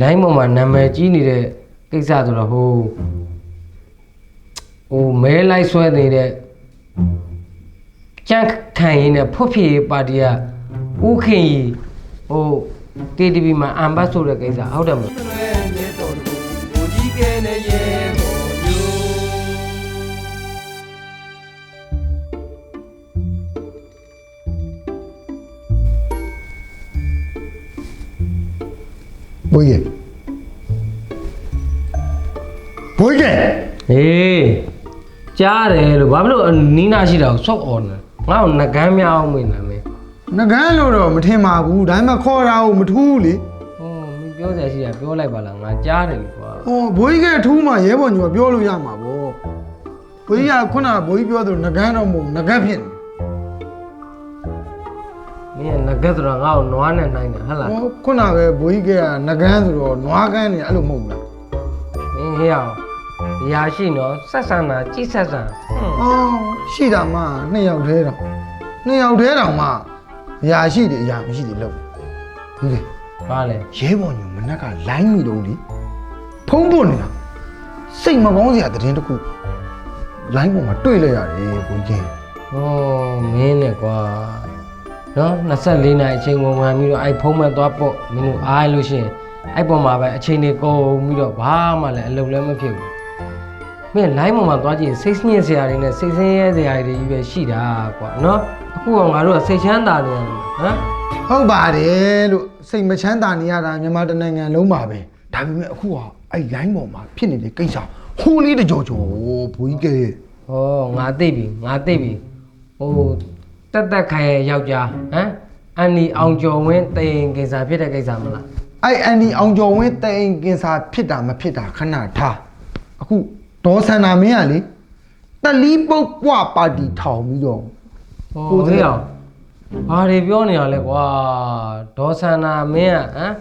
လိုင်းပေါ်မှာနာမည်ကြီးနေတဲ့ကိစ္စဆိုတော့ဟိုဟိုမဲလိုက်ဆွဲနေတဲ့ကြန့်ခံရင်းနဲ့ဖွတ်ဖြေပါတီကဥခင်ကြီးဟို KTV မှာအမ်ဘတ်ဆိုတဲ့ကိစ္စဟုတ်တယ်မလား ဘိုးကြီးဘိုးကြီးဟေးကြားတယ်လို့ဘာဖြစ်လို့နီးနာရှိတာကိုစောက်អော်နေငါ့ကိုငကန်းများအောင်မင်းနာမည်ငကန်းလို့တော့မထင်ပါဘူးဒါပေမဲ့ခေါ်တာကိုမထူးလေဟိုမင်းပြောစရာရှိတာပြောလိုက်ပါလားငါကြားတယ်လေကွာဟောဘိုးကြီးကထူးမှရဲဘော်ညိုကပြောလို့ရမှာပေါ့ဘိုးကြီးကခုနကဘိုးကြီးပြောသလိုငကန်းတော့မဟုတ်ငကန်းဖြစ်နေမ င်းကငကက်ဆိုတော့ငါ့ကိုနွားနဲ့နိုင်တယ်ဟဟလားဟောခုနပဲဘိုးကြီးကငကန်းဆိုတော့နွားကန်းနေအဲ့လိုမဟုတ်ဘူးလားမင်းဟေးအောင်ရာရှိနော်ဆက်ဆံတာကြိဆက်ဆံဟွန်းအော်ရှိတာမှနှစ်ယောက်တည်းတော့နှစ်ယောက်တည်းတောင်မှအရာရှိတယ်အရာမရှိတယ်လို့ဒီလေဘာလဲရဲဘော်ညိုမနက်ကလိုင်းမိတော့လေဖုံးပွနေတာစိတ်မကောင်းစရာသတင်းတစ်ခုလိုင်းပေါ်မှာတွေ့လိုက်ရတယ်ဘိုးကြီးဟောမင်းနဲ့ကွာ နော်24နိုင်အချိန်ဝင်ဝင်ပြီးတော့အဲ့ဖုံးမဲ့သွားပေါ့မင်းတို့အားလို့ရှိရင်အဲ့ပေါ်မှာပဲအချိန်တွေကုန်ပြီးတော့ဘာမှလည်းအလုပ်လည်းမဖြစ်ဘူးမင်း line ပေါ်မှာသွားကြည့်ရင်စိတ်ညစ်စရာတွေနဲ့စိတ်ဆင်းရဲစရာတွေကြီးပဲရှိတာကွာနော်အခုကငါတို့ကစိတ်ချမ်းသာနေရတယ်ဟမ်ဟုတ်ပါတယ်လို့စိတ်မချမ်းသာနေရတာမြန်မာတစ်နိုင်ငံလုံးပါပဲဒါပေမဲ့အခုကအဲ့ line ပေါ်မှာဖြစ်နေတဲ့ကိစ္စဟိုးလေးတကြောကြောဘိုးကြီးက။ဩငါသိပြီငါသိပြီ။ဟို တက်တက်ခိုင်ရဲ့ယောက်ျားဟမ်အန်နီအောင်ကျော်ဝင်းတိန်ကိစ္စဖြစ်တဲ့ကိစ္စမလားအဲ့အန်ဒီအောင်ကျော်ဝင်းတိုင်ကင်စာဖြစ်တာမဖြစ်တာခဏထားအခုဒေါ်စန္နာမင်းကလေတလီပုတ်ပွားပါတီထောင်ပြီးတော့။ကိုဟိုယ်တည်း သေးအောင်ဘာတွေပြောနေရလဲကွာဒေါ်ဆန္နာမင်းကဟမ်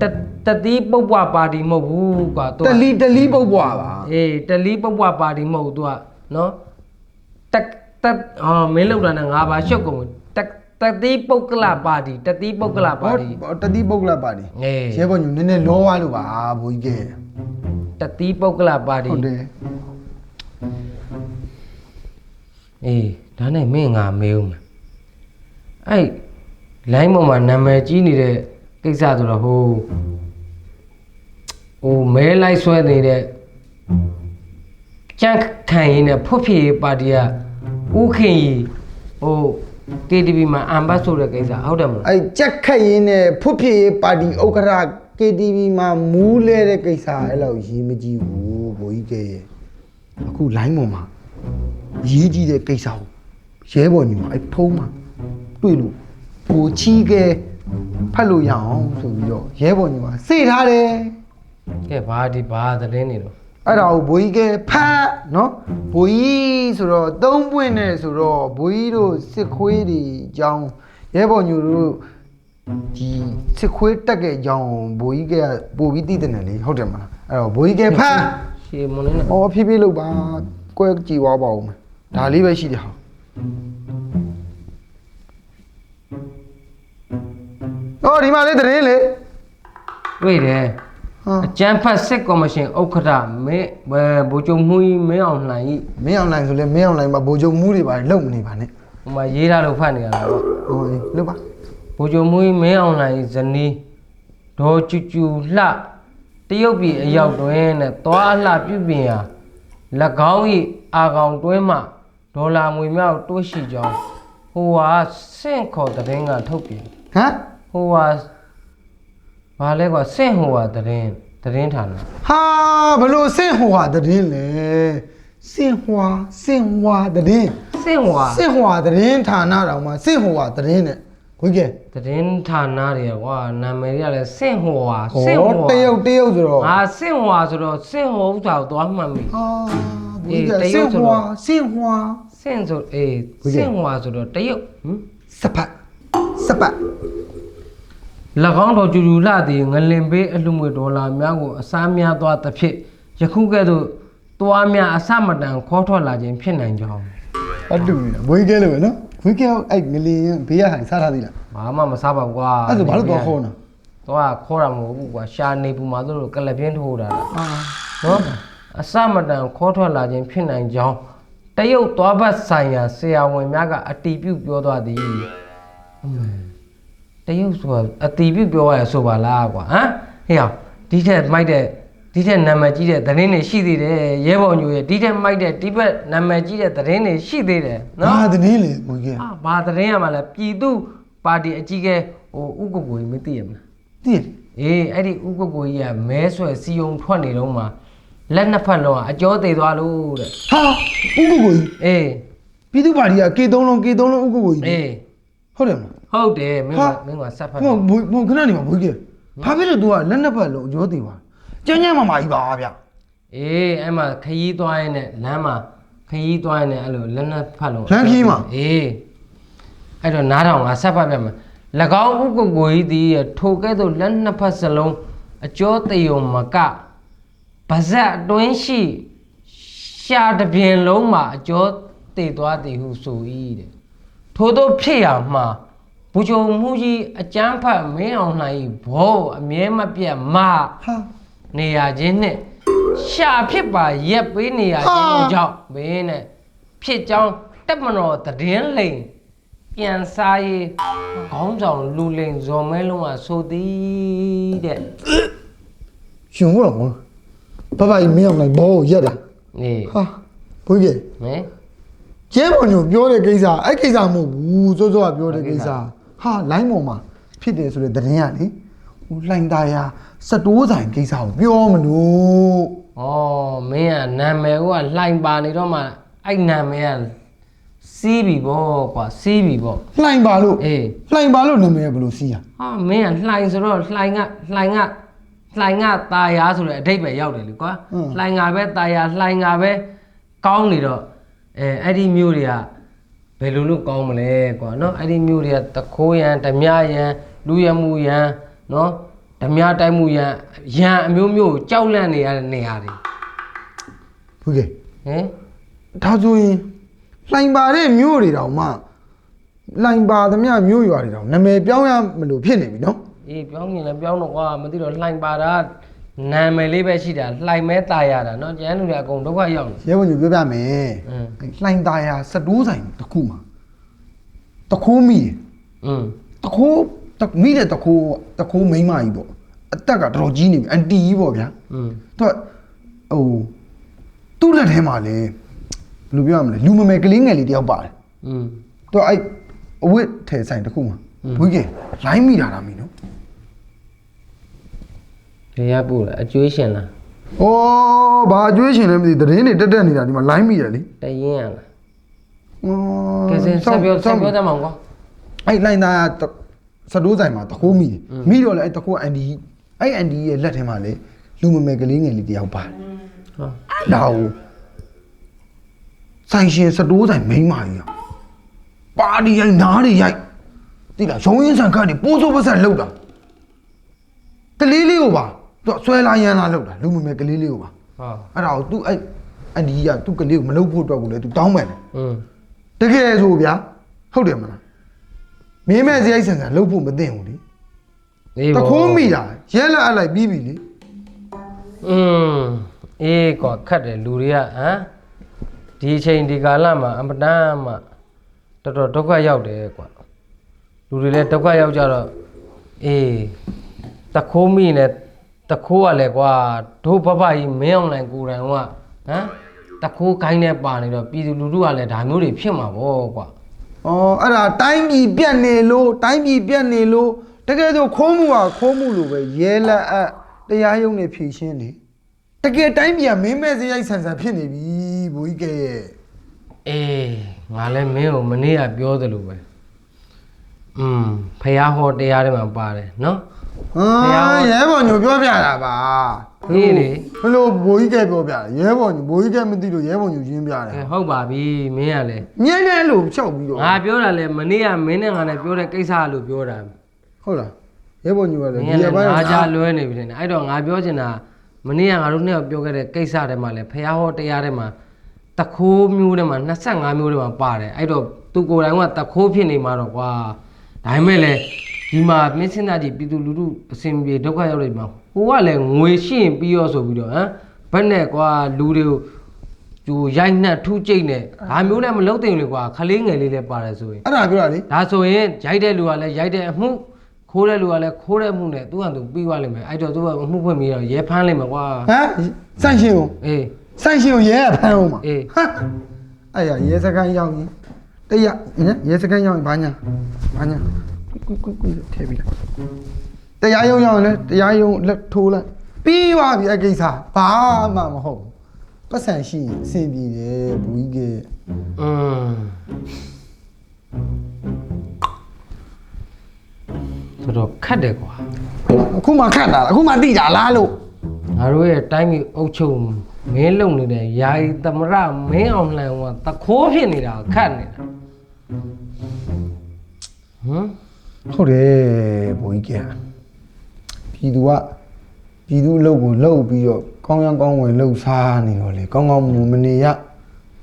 တတတိပုတ်ပွားပါတီမဟုတ်ဘူးကွာသူကတလီတလီပုတ်ပွားပါအေးတလီပုတ်ပွားပါတီမဟုတ်ဘူးသူကနော်တက် တက်အော်မင်းလောက်တာနဲ့ငါပါရှုပ်ကုန်ပြီတက်တတိပုတ်ကလပါတီတတိပုတ်ကလပါတီဟောတတိပုတ်ကလပါတီအေးရဲဘော်ညနည်းနည်းလောသွားလို့ပါဘိုးကြီးကတတိပုတ်ကလပါတီဟုတ်တယ်အေးဒါနဲ့မင်းငါမေးဦးမယ်အဲ့လိုင်းပေါ်မှာနာမည်ကြီးနေတဲ့ကိစ္စဆိုတော့ဟိုဟိုမဲလိုက်ဆွဲနေတဲ့ကြန့်ခံရင်းနဲ့ဖွတ်ဖြေပါတီက ဥခင်ကြီးဟို KTV မှာအမ်ဘတ်ဆိုတဲ့ကိစ္စဟုတ်တယ်မလားအဲ့ကြက်ခတ်ရင်းနဲ့ဖွတ်ဖြည့်ရေးပါတီဥက္ကဋ္ဌ KTV မှာမူးလဲတဲ့ကိစ္စအဲ့လောက်ရေးမကြည့်ဘူးဘိုးကြီးကအခု line ပေါ်မှာရေးကြည့်တဲ့ကိစ္စကိုရဲဘော်ညီမအဲ့ဖုံးမှာတွေ့လို့ဘူချီးကဲဖတ်လို့ရအောင်ဆိုပြီးတော့ရဲဘော်ညီမစေထားတယ်ကဲဘာဒီဘာသတင်းနေတော့ အဲ့ဒါကိုဘိုးကြီးကဖတ်နော်ဘိုးကြီးဆိုတော့သုံးပွင့်နဲ့ဆိုတော့ဘိုးကြီးတို့စစ်ခွေးတွေအကြောင်းရဲဘော်ညူတို့ဒီစစ်ခွေးတက်တဲ့အကြောင်းဘိုးကြီးကပို့ပြီးသိတဲ့နယ်လေဟုတ်တယ်မလားအဲ့တော့ဘိုးကြီးကဖတ်ရှေမွန်းနေနဲ့ဩဖြည်းဖြည်းလုပ်ပါကွဲကြည်သွားပါဦးမယ်ဒါလေးပဲရှိတယ်ဟာအော်ဒီမှာလေးသတင်းလေတွေ့တယ်ဟာ အကျန်းဖတ်စစ်ကော်မရှင်ဥက္ကဋ္ဌမင်းဘယ်ဗိုလ်ချုပ်မှုကြီးမင်းအောင်လှိုင်ကြီးမင်းအောင်လိုင်းဆိုလဲမင်းအောင်လိုင်းမှာဘိုးချုပ်မူးတွေပါလုံမနေပါနဲ့ဟိုမှာရေးထားလို့ဖတ်နေရတာပေါ့ဟိုအေးလုပ်ပါဗိုလ်ချုပ်မှုကြီးမင်းအောင်လှိုင်ဇနီးဒေါ်ကျူကျူလှတရုတ်ပြည်အရောက်တွင်နဲ့သွားအလှပြုပြင်ရာ၎င်း၏အာကောင်တွင်းမှဒေါ်လာငွေမြောက်တိုးရှိကြောင်းဟိုဟာစင့်ခေါ်တဲ့င်းကထုတ်ပြန်ဟမ်ဟိုဟာ ဘာလဲကွာစင့်ဟိုဟာတဲ့င်းတဲ့င်းဌာနဟာဘလို့စင့်ဟွာတည်င်းလဲစင့်ဟွာစင့်ဟွာတည်င်းစင့်ဟိုဟာစင့်ဟွာတည်င်းဌာနတောင်မှစင့်ဟွာတည်င်းနဲ့ခွေးကဲသတင်းဌာနတွေကကွာနာမည်တွေကလည်းစင့်ဟိုဟာဩစင့်ဟိုဟာ တရုတ်တရုတ်ဆိုတော့ငါစင့်ဟိုဟာဆိုတော့စင့်ဟိုဥစ္စာကိုသွားမှတ်မိဟာအေးခွေးကတစရုတ်င့်ဆိုဟွာတော့စင့်ဟွာစင့်ဆိုအေးဟုတ်ကဲ့စင့်ဟိုဟာဆိုတော့တရုတ်ဟင်စပတ်စပတ်၎ င်းတော်ကျူကျူလှသည်ငလင်ပေးအလှငွေဒေါ်လာများကိုအစားများသွားသဖြင့်ယခုကဲ့သို့သွားများအစမတန်ခေါ်ထွက်လာခြင်းဖြစ်နိုင်ကြောင်းအတူနေတာဘွေးကဲလို့ပဲနော်ဘွေးကဲအဲ့ငလင်းဘေးရဟန်စားထားသေးလားဘာမှမစားပါဘူးကွာအဲ့ဒါဆိုဘာလို့တော့ခေါ်နာသွားခေါ်တာမဟုတ်ဘူးကွာရှာနေပူမှာတို့ကလပ်ပြင်းထိုးတာလားအာနော်အစမတန်ခေါ်ထွက်လာခြင်းဖြစ်နိုင်ကြောင်းတရုတ်သွားဘတ်ဆိုင်ရာဆရာဝန်များကအတီးပြုတ်ပြောသွားသည်အမေ တရုတ်ဆိုတာအတီးပြုတ်ပြောရဆိုပါလားကွာဟမ်ဟေ့အောင်ဒီထက်မိုက်တဲ့ဒီထက်နာမည်ကြီးတဲ့သတင်းတွေရှိသေးတယ်ရဲဘော်ညိုရဲ့ဒီထက်မိုက်တဲ့ဒီဘက်နာမည်ကြီးတဲ့သတင်းတွေရှိသေးတယ်နော်ဘာသတင်းလေဘိုးကြီးအာဘာသတင်းရမှာလဲပြည်သူပါတီအကြီးကဲဟိုဥက္ကုကိုကြီးမသိရမလားသိရအေးအဲ့ဒီဥက္ကုကိုကြီးကမဲဆွဲစီယုံထွက်နေတော့မှလက်နှစ်ဖက်လုံးကအကျော်သေးသွားလို့တဲ့ဟာဥက္ကုကိုကြီးအေးပြည်သူပါတီက K3 လုံး K3 လုံးဥက္ကုကိုကြီးအေးဟုတ်တယ်မလား ဟုတ်တယ်မင်းကဟာမင်းကဆက်ဖက်ဟိုဘိုးဘိုးခဏနေပါဘိုးကြီးဘာဖြစ်လို့ तू ကလက်နှစ်ဖက်လုံးရောသေးပါကျန်းကျန်းမာမာကြီးပါဗျအေးအဲ့မှာခရီးသွားရင်နဲ့လမ်းမှာခရီးသွားရင်နဲ့အဲ့လိုလက်နှစ်ဖက်လုံးလမ်းခရီးမှာအေးအဲ့တော့နားထောင်ငါဆက်ဖက်ပြမယ်၎င်းဥက္ကုကိုကြီးသည်ထိုကဲ့သို့လက်နှစ်ဖက်စလုံးအကျော်သေးုံမကပါဇက်အတွင်းရှိရှာတစ်ပြင်လုံးမှာအကျော်သေးသွားသည်ဟုဆို၏တဲ့ထို့သောဖြစ်ရမှာ ဘူချုံမှုကြီးအကျန်းဖတ်မင်းအောင်လှိုင်၏ဘောအမြဲမပြတ်မဟာနေရခြင်းနဲ့ရှာဖြစ်ပါရက်ပေးနေရခြင်းတို့ကြောင့်မင်းနဲ့ဖြစ်ကြောင်းတက်မတော်သတည်င်းလိန်ပြန်စားရေးခေါင်းဆောင်လူလိန်ဇော်မဲလုံးကဆိုသည်တဲ့ရှင်ဟုတ်တော့ဘဘကြီးမင်းအောင်လိုက်ဘောကိုရက်တာနေဟာဘိုးကြီးမင်းကျဲပေါ်ညိုပြောတဲ့ကိစ္စအဲ့ကိစ္စမဟုတ်ဘူးစိုးစိုးကပြောတဲ့ကိစ္စ ဟာလိုင်းပေါ်မှာဖြစ်တယ်ဆိုတဲ့သတင်းကလေဟိုလှိုင်သားရစတိုးဆိုင်ကိစ္စကိုပြောမလို့ ဩမင်းကနာမည်ကလှိုင်ပါနေတော့မှအဲ့နာမည်ကစီးပြီပေါ့ကွာစီးပြီပေါ့ လှိုင်ပါလို့ အေး လှိုင်ပါလို့နာမည်ကဘယ်လိုစီးရ ဟာမင်းကလှိုင်ဆိုတော့လှိုင်ကလှိုင်ကလှိုင်ကตาယာဆိုတဲ့အဓိပ္ပာယ်ရောက်တယ်လေကွာလှိုင်ကပဲตาယာလှိုင်ကပဲကောင်းနေတော့အဲအဲ့ဒီမျိုးတွေကဘ ယ်လိုလုပ်ကောင်းမလဲကွာနော်အဲ့ဒီမျိုးတွေကတခိုးရန်ဓမြရန်လူရမှုရန်နော်ဓမြတိုက်မှုရန်ရန်အမျိုးမျိုးကြောက်လန့်နေရတဲ့နေရာတွေဟုတ်ကဲ့ဟင်ဒါဆိုရင်လှိုင်ပါတဲ့မျိုးတွေတောင်မှလှိုင်ပါသမျှမျိုးရွာတွေတောင်နာမည်ပြောင်းရမလို့ဖြစ်နေပြီနော်အေးပြောင်းရင်လည်းပြောင်းတော့ကွာမသိတော့လှိုင်ပါတာ နာမည်လေးပဲရှိတာလှိုင်မဲตายရတာเนาะကျန်လူတွေအကုန်ဒုက္ခရောက်နေ ရဲဝန်ကြီးပြောပြမယ် အင်း လှိုင်သားရစတိုးဆိုင်တစ်ခုမှာတခိုးမိတယ် อืม တခိုးတမိတဲ့တခိုးတခိုးမိန်းမကြီးပေါ့အသက်ကတော်တော်ကြီးနေပြီအန်တီကြီးပေါ့ဗျာ อืม သူကဟိုသူ့လက်ထဲမှာလေဘယ်လိုပြောရမလဲလူမမယ်ကလေးငယ်လေးတယောက်ပါတယ် อืม သူကအဲ့အဝတ်ထဲဆိုင်တစ်ခုမှာ อืม ဘွေးကလိုင်းမိတာလားမင်းနော် ို့ ရေရပို့လားအကျွေးရှင်လား။အော်ဘာအကျွေးရှင်လဲမသိဘူးသတင်းတွေတက်တက်နေတာဒီမှာလိုင်းမိရလေတရင်ရလား။အော်ကဲစင်ဆက်ပြောဆက်ပြောတတ်မှာကွာအဲ့လိုင်းသားကစတိုးဆိုင်မှာတခိုးမိတယ်။မိတော့လေအဲ့တခိုးအန်ဒီအဲ့အန်ဒီရဲ့လက်ထဲမှာလေလူမမယ်ကလေးငယ်လေးတယောက်ပါတယ်ဟာ။ဒါကိုဆိုင်ရှင်စတိုးဆိုင်မိန်းမကြီးကပါတီရိုက်နားတွေရိုက်တိလားရုံးရင်ဆန်ခတ်တွေပိုးစိုးပစက်လောက်တာကလေးလေးကိုပါ သူကဆွဲလာရမ်းလာလောက်တာလူမမယ်ကလေးလေးကိုပါ ဟာ အဲ့ဒါကို तू အဲ့အန်ဒီကသူ့ကလေးကိုမလုပ်ဖို့အတွက်ကိုလေ तू တောင်းမယ်လေ อืม တကယ်ဆိုဗျာဟုတ်တယ်မလားမင်းမဲ့စရိုက်ဆန်ဆန်လုပ်ဖို့မသိဘူးလေ အေး တခိုးမိတာရဲလက်အပ်လိုက်ပြီးပြီလေ อืมအေးကွာခတ်တယ်လူတွေကဟမ်ဒီအချိန်ဒီကာလမှာအမတန်မှတော်တော်ဒုက္ခရောက်တယ်ကွာလူတွေလည်းဒုက္ခရောက်ကြတော့အေးတခိုးမိနေ တခိုးကလည်းကွာဒုဘဘကြီးမင်းအောင်နိုင်ကိုယ်တိုင်ကဟမ်တခိုးကိုင်းနဲ့ပါနေတော့ပြည်သူလူထုကလည်းဒါမျိုးတွေဖြစ်မှာပေါ့ကွာဩအဲ့ဒါတိုင်းပြည်ပြတ်နေလို့တိုင်းပြည်ပြတ်နေလို့တကယ်ဆိုခိုးမှုကခိုးမှုလို့ပဲရဲလက်အပ်တရားရုံးနဲ့ဖြည့်ရှင်းနေတကယ်တိုင်းပြည်ကမင်းမဲ့စရိုက်ဆန်ဆန်ဖြစ်နေပြီဘိုးကြီးကရဲ့အေးငါလည်းမင်းကိုမနေ့ကပြောသလိုပဲอืมဖះဟောတရားတွေမှာပါတယ်နော် ဟာရဲဘော်ညိုပြောပြတာပါဟေးလေဘလို့ဘိုးကြီးကပြောပြတာရဲဘော်ညိုဘိုးကြီးကမသိလို့ရဲဘော်ညိုရင်းပြတယ်အဲဟုတ်ပါပြီမင်းကလည်းမြဲမြဲလို့ဖြောက်ပြီးတော့ငါပြောတာလေမနေ့ကမင်းနဲ့ငါနဲ့ပြောတဲ့ကိစ္စလို့ပြောတာဟုတ်လားရဲဘော်ညိုကမလည်းင်းကဒီလည်းဘက်ငါကြလွဲနေပြီတဲ့အဲ့တော့ငါပြောချင်တာမနေ့ကငါတို့နှစ်ယောက်ပြောခဲ့တဲ့ကိစ္စတွေမှာလေဖះဟောတရားတွေမှာတခိုးမျိုးတွေမှာ25မျိုးတွေမှာပါတယ်အဲ့တော့သူကိုယ်တိုင်ကတခိုးဖြစ်နေမှာတော့ကွာဒါပေမဲ့လေ ဒီမှာမင်းစင်းသားကြီးပြည်သူလူထုအစင်ပြေဒုက္ခရောက်နေမှာဟိုကလည်းငွေရှင်းပြီးရောဆိုပြီးတော့ဟမ်ဘက်နဲ့ကွာလူတွေကိုကျူရိုက်နှက်ထူးကြိတ်နဲ့ဒါမျိုးလည်းမလုပ်တင်လေကွာခလေးငယ်လေးလည်းပါတယ်ဆိုရင်အဲ့ဒါပြောတာလေဒါဆိုရင်ရိုက်တဲ့လူကလည်းရိုက်တဲ့အမှုခိုးတဲ့လူကလည်းခိုးတဲ့မှုနဲ့သူကသူပြီးသွားလိမ့်မယ်အဲ့တော့သူကအမှုဖွင့်ပြီးတော့ရဲဖမ်းလိမ့်မယ်ကွာဟမ်စန့်ရှင်ကိုအေးစန့်ရှင်ကိုရဲကဖမ်းအောင်ပါအေးဟာအဲ့ရရဲစခန်းရောက်ရင်တရနော်ရဲစခန်းရောက်ရင်ဘာညာဘာညာ ကွကွကွထဲပြီးလိုက်တရားရုံရောက်ရင်လည်းတရားရုံလက်ထိုးလိုက်ပြီးသွားပြီအကိစ္စဘာမှမဟုတ်ဘူးပတ်စံရှိရင်အဆင်ပြေတယ်ဘူးကြီးကอืมတော်တော်ခတ်တယ်ကွာအခုမှခတ်တာလားအခုမှတိတာလားလို့ငါတို့ရဲ့တိုင်းပြည်အုပ်ချုပ်မင်းလုံနေတဲ့ယာယီသမရမင်းအောင်လှန်ကတခိုးဖြစ်နေတာခတ်နေတာဟမ် ဟုတ်တယ်ဘိုးကြီးကပြည်သူကပြည်သူအလုပ်ကိုလှုပ်ပြီးတော့ကောင်းရန်ကောင်းဝင်လှုပ်စားနေတော့လေကောင်းကောင်းမမနေရ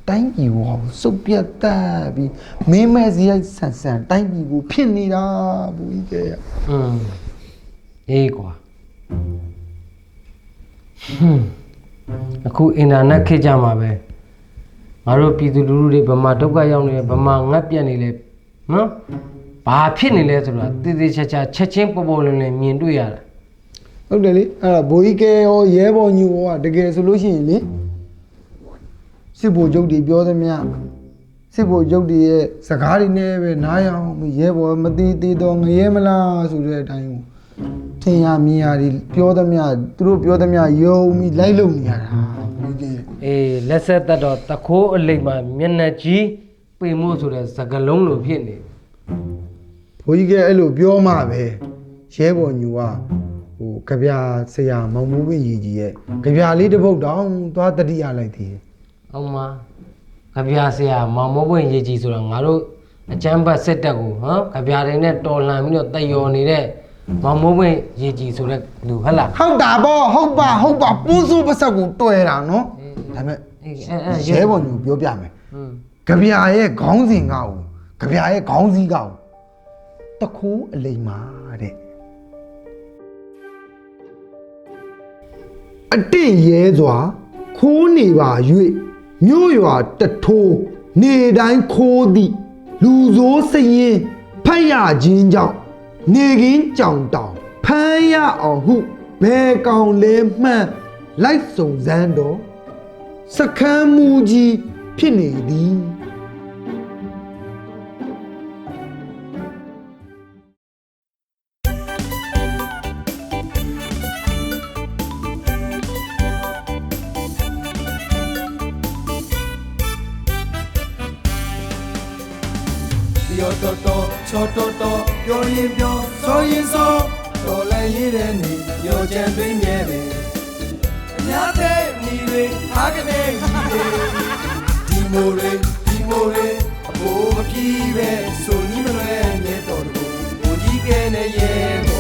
တိုင်းပြည်ကိုစုပ်ပြတ်တက်ပြီးမင်းမဲ့စရိုက်ဆန်ဆန်တိုင်းပြည်ကိုဖြစ်နေတာဘိုးကြီးကอืมအေးကွာဟွန်းအခုအင်တာနက်ခေတ်ကြမှာပဲငါတို့ပြည်သူလူထုတွေဗမာဒုက္ခရောက်နေတယ်ဗမာငတ်ပြတ်နေလေနော် ဘာဖြစ်နေလဲဆိုတာတည်တည်ချာချာချက်ချင်းပေါ်ပေါ်လင်းလင်းမြင်တွေ့ရတာဟုတ်တယ်လေအဲ့ဒါဘိုးကြီးကရောရဲဘော်ညူရောကတကယ်ဆိုလို့ရှိရင်လေစစ်ဘိုလ်ချုပ်တွေပြောသမျှစစ်ဘိုလ်ချုပ်တွေရဲ့စကားတွေနဲ့ပဲနားရအောင်ရဲဘော်မသိသေးတော့ငရဲမလားဆိုတဲ့အတိုင်းကိုထင်ရမြင်ရတွေပြောသမျှသူတို့ပြောသမျှယုံပြီးလိုက်လုံနေရတာဘိုးကြီးကအေးလက်ဆက်သက်တော့တခိုးအလိမ့်မှာမျက်နှာကြီးပေမို့ဆိုတဲ့စကလုံးလိုဖြစ်နေဘိုး ကြီးကအဲ့လိုပြောမှပဲရဲဘော်ညူကဟိုကြပြဆရာမောင်မိုးဝင်းကြီးကြီးရဲ့ကြပြလေးတစ်ပုတ်တောင်သွားတတိယလိုက်သေးတယ်အောင်မကြပြာဆရာမောင်မိုးပွင့်ရေးကြီးဆိုတော့ငါတို့အချမ်းဘတ်စစ်တက်ကိုဟမ်ကြပြာတွေနဲ့တော်လှန်ပြီးတော့တယော်နေတဲ့မောင်မိုးပွင့်ရေးကြီးဆိုတဲ့လူဟဟလားဟုတ်တာပေါ့ဟုတ်ပါဟုတ်ပါပူးစိုးပစက်ကိုတွဲတာနော်ဒါပေမဲ့အေးအဲအဲရဲဘော်ညူပြောပြမယ်อืม ကြပြရဲ့ခေါင်းစဉ်ကကိုကြပြရဲ့ခေါင်းစည်းကကို တခိုးအလိမ်မာတဲ့အတင့်ရဲစွာခိုးနေပါ၍မြို့ရွာတထိုးနေတိုင်းခိုးသည်လူဆိုးစရင်ဖတ်ရခြင်းကြောင့်နေကင်းကြောင်တောင်ဖမ်းရအောင်ဟုဘယ်ကောင်လဲမှန်းလိုက်စုံစမ်းတော့စခန်းမူကြီးဖြစ်နေသည် ဆိုရင်ဆိုတော်လည်းရည်တဲ့နေရောချမ်းသွင်းမြဲတယ်အများတဲ့မိတွေအားကနေကြီးတွေဒီမိုတွေဒီမိုတွေအဘိုးမပြီးပဲဆိုနီးမလွဲမြဲတော်တော်ကိုကြီးကဲနေရဲ့